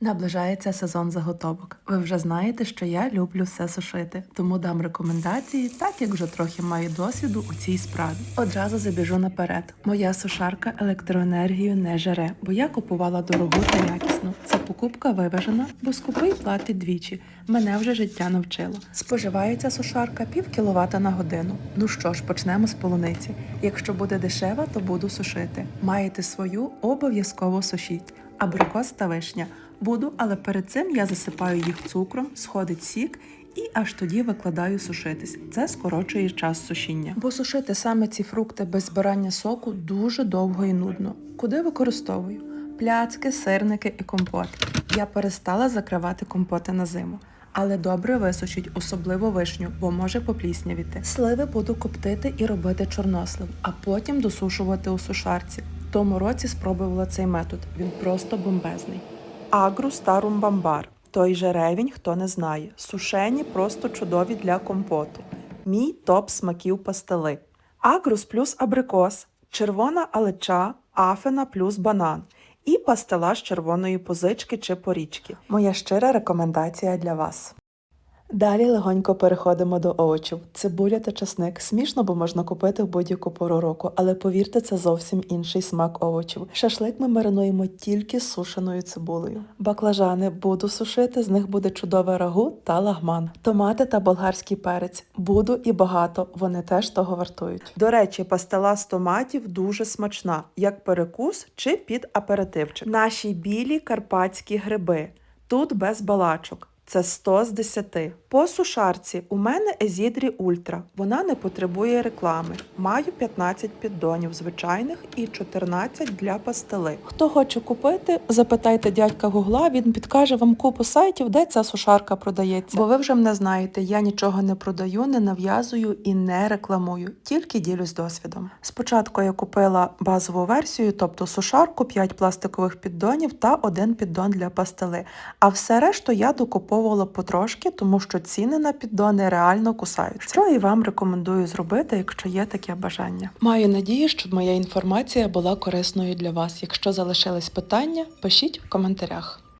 Наближається сезон заготовок. Ви вже знаєте, що я люблю все сушити, тому дам рекомендації, так як вже трохи маю досвіду у цій справі. Одразу забіжу наперед. Моя сушарка електроенергію не жере, бо я купувала дорогу та якісну. Це покупка виважена, бо скупий платить двічі. Мене вже життя навчило. Споживається сушарка пів кіловата на годину. Ну що ж, почнемо з полуниці. Якщо буде дешева, то буду сушити. Маєте свою, обов'язково сушіть. Абрикос та вишня. Буду, але перед цим я засипаю їх цукром, сходить сік і аж тоді викладаю сушитись. Це скорочує час сушіння. Бо сушити саме ці фрукти без збирання соку дуже довго і нудно. Куди використовую? Пляцки, сирники і компот. Я перестала закривати компоти на зиму. Але добре висушіть, особливо вишню, бо може попліснявіти. Сливи буду коптити і робити чорнослив, а потім досушувати у сушарці. В тому році спробувала цей метод. Він просто бомбезний. Агру старум бамбар. Той же ревінь, хто не знає. Сушені просто чудові для компоту. Мій топ смаків пастили. Агрус плюс абрикос, червона алеча, афена плюс банан. І пастила з червоної позички чи порічки. Моя щира рекомендація для вас. Далі легонько переходимо до овочів. Цибуля та часник. Смішно, бо можна купити в будь-яку пору року, але повірте, це зовсім інший смак овочів. Шашлик ми маринуємо тільки сушеною цибулею. Баклажани буду сушити, з них буде чудове рагу та лагман. Томати та болгарський перець. Буду і багато, вони теж того вартують. До речі, пастила з томатів дуже смачна, як перекус чи під аперитивчик. Наші білі карпатські гриби. Тут без балачок. Це 100 з 10. По сушарці у мене Езідрі Ультра. Вона не потребує реклами. Маю 15 піддонів звичайних і 14 для пастили. Хто хоче купити, запитайте дядька Гугла, він підкаже вам купу сайтів, де ця сушарка продається. Бо ви вже мене знаєте, я нічого не продаю, не нав'язую і не рекламую, тільки ділюсь досвідом. Спочатку я купила базову версію, тобто сушарку, 5 пластикових піддонів та один піддон для пастили. А все решту я докуповувала потрошки, тому що ціни на піддони реально кусаються. Що і вам рекомендую зробити, якщо є таке бажання. Маю надію, що моя інформація була корисною для вас. Якщо залишились питання, пишіть в коментарях.